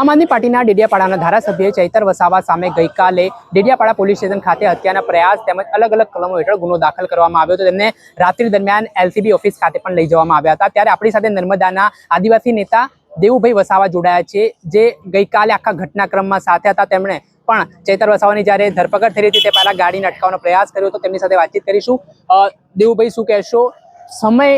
આમ આદમી પાર્ટીના ડેડિયાપાડાના ધારાસભ્ય ચૈતર વસાવા સામે ગઈકાલે ડેડિયાપાડા પોલીસ સ્ટેશન ખાતે હત્યાના પ્રયાસ તેમજ અલગ અલગ કલમો હેઠળ ગુનો દાખલ કરવામાં આવ્યો હતો. તેમને રાત્રિ દરમિયાન એલસીબી ઓફિસ ખાતે પણ લઈ જવામાં આવ્યા હતા. ત્યારે આપણી સાથે નર્મદાના આદિવાસી નેતા દેવુભાઈ વસાવા જોડાયા છે, જે ગઈકાલે આખા ઘટનાક્રમમાં સાથે હતા. તેમણે પણ ચૈતર વસાવાની જ્યારે ધરપકડ થઈ હતી, તે પહેલા ગાડીને અટકાવવાનો પ્રયાસ કર્યો હતો. તેમની સાથે વાતચીત કરીશું. દેવુભાઈ, શું કહેશો? સમય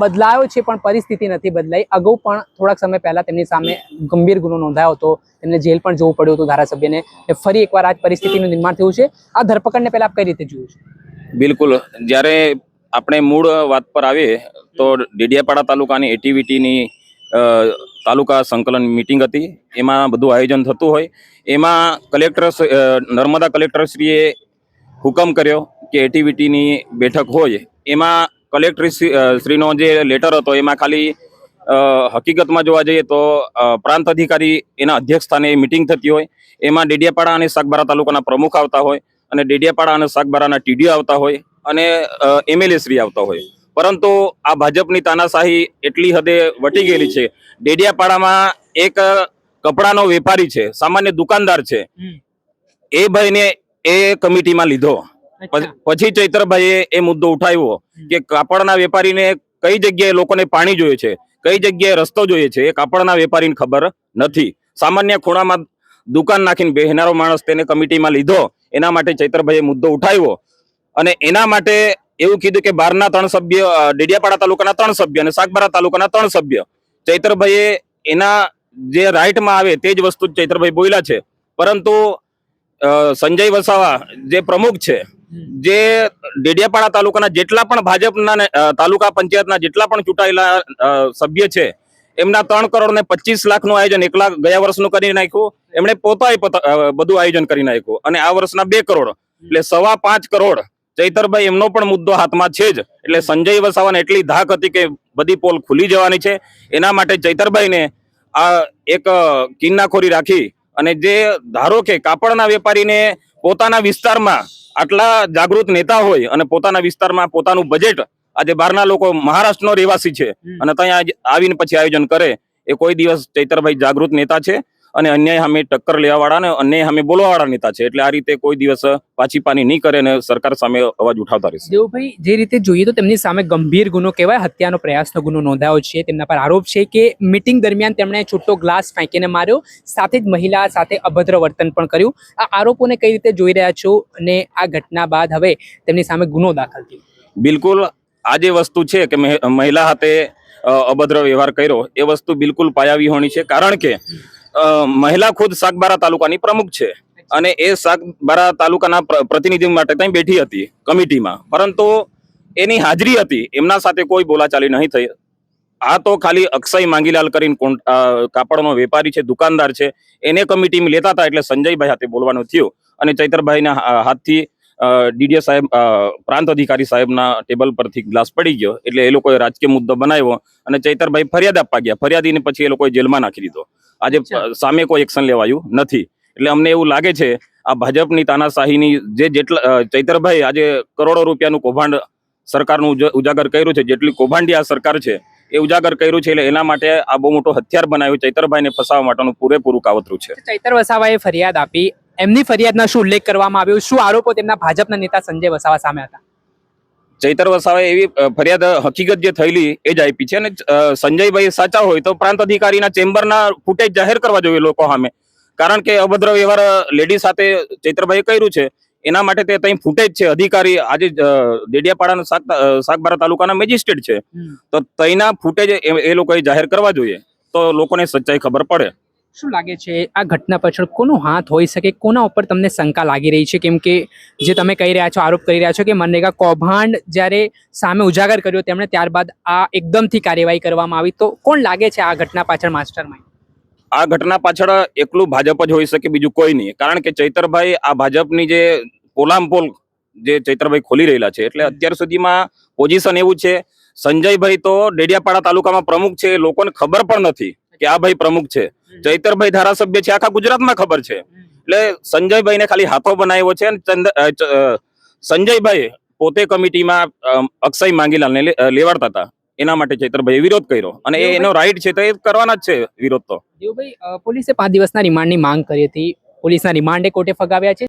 બદલાયો છે પણ પરિસ્થિતિ નથી બદલાઈ. અગાઉ પણ થોડાક સમય પહેલા તેમની સામે ગંભીર ગુનો નોંધાયો હતો. તેમને જેલ પણ જવું પડ્યું હતું ધારાસભ્યને. ફરી એકવાર આ પરિસ્થિતિનું નિર્માણ થયું છે. આ ધરપકડને પહેલા આપ કઈ રીતે જોયું છે? બિલકુલ. જ્યારે આપણે મૂળ વાત પર આવીએ, તો ડેડિયાપાડા તાલુકાની એટીવીટીની તાલુકા સંકલન મિટિંગ હતી. એમાં બધું આયોજન થતું હોય. એમાં કલેક્ટર નર્મદા કલેક્ટરશ્રીએ હુકમ કર્યો કે એટીવીટીની બેઠક હોય. એમાં કલેક્ટર શ્રીનો જે લેટર હતો એમાં ખાલી હકીકતમાં જોવા જઈએ તો પ્રાંત અધિકારી એના અધ્યક્ષ સ્થાને મિટિંગ થતી હોય. એમાં ડેડિયાપાડા અને સાગબારા તાલુકાના પ્રમુખ આવતા હોય અને ડેડિયાપાડા અને સાગબારાના ટીડીઓ આવતા હોય અને એમએલએ શ્રી આવતા હોય. પરંતુ આ ભાજપની તાનાશાહી એટલી હદે વટી ગયેલી છે. ડેડિયાપાડામાં એક કપડાનો વેપારી છે સામાન્ય દુકાનદાર છે. એ ભાઈને એ કમિટીમાં લીધો. પછી- ચૈતરભાઈએ એ મુદ્દો ઉઠાવ્યો કે કાપડના વેપારીને કઈ જગ્યાએ લોકોને પાણી જોઈએ છે કઈ જગ્યાએ રસ્તો જોઈએ છે એ કાપડના વેપારીને ખબર નથી. સામાન્ય ખૂણામાં દુકાન નાખીને બેહનારો માણસ તેને કમિટીમાં લીધો એના માટે ચૈતરભાઈએ મુદ્દો ઉઠાવ્યો. અને એના માટે એવું કીધું કે બારના ત્રણ સભ્ય ડેડિયાપાડા તાલુકાના ત્રણ સભ્ય અને સાગબારા તાલુકાના ત્રણ સભ્ય. ચૈતરભાઈએ એના જે રાઇટમાં આવે તે જ વસ્તુ ચૈતરભાઈ બોલ્યા છે. પરંતુ સંજય વસાવા જે પ્રમુખ છે જે ડેડિયાપાડા તાલુકાના જેટલા પણ ભાજપના તાલુકા પંચાયતના જેટલા પણ ચૂંટાયેલા સભ્ય છે, એમના ત્રણ કરોડ ને પચીસ લાખનું આયોજન એકલા ગયા વર્ષનું કરી નાખ્યું. એમણે પોતા- બધું આયોજન કરી નાખ્યું. અને આ વર્ષના બે કરોડ, એટલે સવા પાંચ કરોડ. ચૈતરભાઈ, એમનો પણ મુદ્દો હાથમાં છે જ. એટલે સંજય વસાવાને એટલી ધાક હતી કે બધી પોલ ખુલી જવાની છે. એના માટે ચૈતરભાઈને આ એક કિન્નાખોરી રાખી. અને જે ધારો કે કાપડના વેપારીને પોતાના વિસ્તારમાં આટલા જાગૃત નેતા હોય અને પોતાના વિસ્તારમાં પોતાનું બજેટ આજે બહારના લોકો મહારાષ્ટ્રનો રહેવાસી છે. અને ત્યાં આવીને પછી આયોજન કરે. એ કોઈ દિવસ ચૈતરભાઈ જાગૃત નેતા છે. અને અન્યાય સામે ટક્કર લેવા વાળા અને અન્યાય સામે બોલવા વાળા નેતા છે. એટલે આ રીતે કોઈ દિવસ પાછી પાની નહીં કરે અને સરકાર સામે અવાજ ઉઠાવતા રહેશે. દેવભાઈ જે રીતે જોઈએ તો તેમની સામે ગંભીર ગુનો કહેવાય. હત્યાનો પ્રયાસનો ગુનો નોંધાયો છે. તેમના પર આરોપ છે કે મિટિંગ દરમિયાન તેમણે છૂટો ગ્લાસ ફેંકીને માર્યો. સાથે જ મહિલા સાથે અભદ્ર વર્તન પણ કર્યું. આ આરોપોને કઈ રીતે જોઈ રહ્યા છો અને આ ઘટના બાદ હવે તેમની સામે ગુનો દાખલ થયો? બિલકુલ આ જે વસ્તુ છે કે મહિ- મહિલા હાથે અભદ્ર વ્યવહાર કર્યો એ વસ્તુ બિલકુલ પાયાવિહોણી છે. કારણ કે મહિલા ખુદ સાગબારા તાલુકાની પ્રમુખ છે. અને એ સાગબારા તાલુકાના પ્ર- પ્રતિનિધિ માટે ત્યાં બેઠી હતી કમિટીમાં. પરંતુ એની હાજરી હતી એમના સાથે કોઈ બોલાચાલી નહીં થઈ. આ તો ખાલી અક્ષય માંગીલાલ કરીને કાપડનો વેપારી છે દુકાનદાર છે એને કમિટીમાં લેતા હતા એટલે સંજયભાઈ હાથે બોલવાનું થયું. અને ચૈતરભાઈના હાથથી ડીડીએ સાહેબ પ્રાંત અધિકારી સાહેબના ટેબલ પરથી ગ્લાસ પડી ગયો એટલે એ લોકોએ રાજકીય મુદ્દો બનાવ્યો અને ચૈતરભાઈ ફરિયાદ આપવા ગયા. ફરિયાદીને પછી એ લોકોએ જેલમાં નાખી દીધો. આજે સામે કોઈ એક્શન લેવાયું નથી. એટલે અમને એવું લાગે છે આ ભાજપની તાનાશાહીની જે જેટલા ચૈતરભાઈ આજે કરોડો રૂપિયાનું કૌભાંડ સરકારનું ઉજાગર કર્યું છે જેટલી કૌભાંડી આ સરકાર છે એ ઉજાગર કર્યું છે એટલે એના માટે આ બહુ મોટો હથિયાર બનાવ્યું ચૈતરભાઈને ફસાવવા માટેનું પૂરેપૂરું કાવતરું છે. ચૈતર વસાવાએ ફરિયાદ આપી એમની ફરિયાદના શું ઉલ્લેખ કરવામાં આવ્યો? શું આરોપો તેમના ભાજપના નેતા સંજય વસાવા સામે હતા? ચૈતર વસાવે એવી ફરિયાદ હકીકત જે થયેલી એ જ આપી છે અને સંજયભાઈ સાચા હોય તો પ્રાંત અધિકારીના ચેમ્બરના ફૂટેજ જાહેર કરવા જોઈએ લોકો સામે. કારણ કે અભદ્ર વ્યવહાર લેડી સાથે ચૈતરભાઈએ કર્યું છે. એના માટે તે ત્યાં ફૂટેજ છે. અધિકારી આજે દેડિયાપાડાના શાકબારા તાલુકાના મેજિસ્ટ્રેટ છે. તો તઈના ફૂટેજ એ લોકોએ જાહેર કરવા જોઈએ. તો લોકોને સચ્ચાઈ ખબર પડે. શું લાગે છે આ ઘટના પાછળ કોનો હાથ હોઈ શકે? કોના ઉપર તમને શંકા લાગી રહી છે? કેમ કે જે તમે કહી રહ્યા છો, આરોપ કરી રહ્યા છો કે મનરેગા કૌભાંડ જ્યારે સામે ઉજાગર કર્યો તેમણે ત્યારબાદ આ એકદમથી કાર્યવાહી કરવામાં આવી. તો કોણ લાગે છે આ ઘટના પાછળ માસ્ટર આ ઘટના પાછળ એકલું ભાજપ જ હોઈ શકે, બીજું કોઈ નહીં. કારણ કે ચૈતરભાઈ આ ભાજપની જે પોલામપોલ જે ચૈતરભાઈ ખોલી રહેલા છે, એટલે અત્યાર સુધીમાં પોઝિશન એવું છે, સંજયભાઈ તો ડેડિયાપાડા તાલુકામાં પ્રમુખ છે લોકોને ખબર પણ નથી કે આ ભાઈ પ્રમુખ છે. ચૈતરભાઈ ધારાસભ્ય છે આખા ગુજરાતમાં ખબર છે. એટલે સંજયભાઈને ખાલી હાથો બનાવ્યો છે અને સંજયભાઈ પોતે કમિટીમાં અક્ષય માંગીલાલને લેવાડતા હતા. એના માટે ચૈતરભાઈ વિરોધ કર્યો. અને એનો રાઈટ છે તો એ કરવાના જ છે વિરોધ તો. દેવુભાઈ પોલીસે પાંચ દિવસના રિમાન્ડની માંગ કરી હતી. પોલીસના રિમાન્ડે કોર્ટે ફગાવ્યા છે.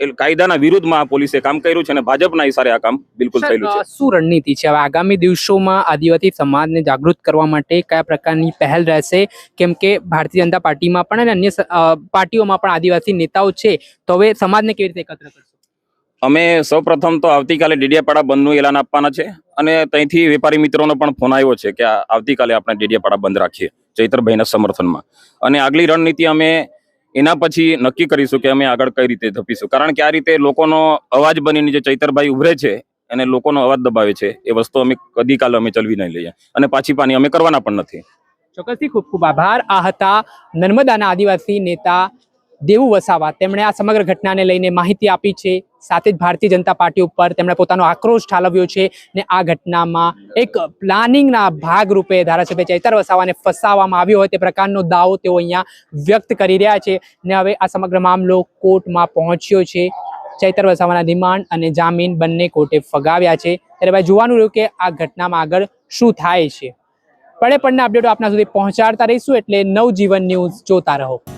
કાયદાના વિરુદ્ધમાં પોલીસે કામ કર્યું છે અને ભાજપના ઇશારે આ કામ બિલકુલ થયેલું છે. શું રણનીતિ છે? હવે આગામી દિવસોમાં આદિવાસી સમાજને જાગૃત કરવા માટે કયા પ્રકારની પહેલ રહેશે? કેમ કે ભારતીય જનતા પાર્ટીમાં પણ અને અન્ય પાર્ટીઓમાં પણ આદિવાસી નેતાઓ છે. તો હવે સમાજને કેવી રીતે એકત્ર કરશો? અમે સૌપ્રથમ તો આવતીકાલે ડેડિયાપાડા બંધનું એલાન આપવાના છે અને ત્યાંથી વેપારી મિત્રોનો પણ ફોન આવ્યો છે કે આવતીકાલે આપણે ડેડિયાપાડા બંધ રાખીએ ચૈતરભાઈના સમર્થનમાં. અને આગલી રણનીતિ અમે એના પછી નક્કી કરીશું કે અમે આગળ કઈ રીતે ધપીશું. કારણ કે આ રીતે લોકોનો અવાજ બનીને જે ચૈતરભાઈ ઉભરે છે અને લોકોનો અવાજ દબાવે છે. એ વસ્તુ અમે કદી કાલે અમે ચલવી નહીં લઈએ. અને પાછી પાની અમે કરવાના પણ નથી. ચોક્કસથી ખૂબ ખૂબ આભાર. આ હતા નર્મદાના આદિવાસી નેતા દેવુ વસાવા. તેમણે આ સમગ્ર ઘટનાને લઈને માહિતી આપી છે. સાથે જ ભારતીય જનતા પાર્ટી ઉપર તેમણે પોતાનો આક્રોશ ઠાલવ્યો છે ને આ ઘટનામાં એક પ્લાનિંગના ભાગરૂપે ધારાસભ્ય ચૈતર વસાવાને ફસાવવામાં આવ્યો હોય તે પ્રકારનો દાવો તેઓ અહીંયા વ્યક્ત કરી રહ્યા છે ને હવે આ સમગ્ર મામલો કોર્ટમાં પહોંચ્યો છે. ચૈતર વસાવાના રિમાન્ડ અને જામીન બંને કોર્ટે ફગાવ્યા છે. ત્યારે ભાઈ જોવાનું રહ્યું કે આ ઘટનામાં આગળ શું થાય છે. પડે પડના અપડેટો આપના સુધી પહોંચાડતા રહીશું એટલે નવજીવન ન્યૂઝ જોતા રહો.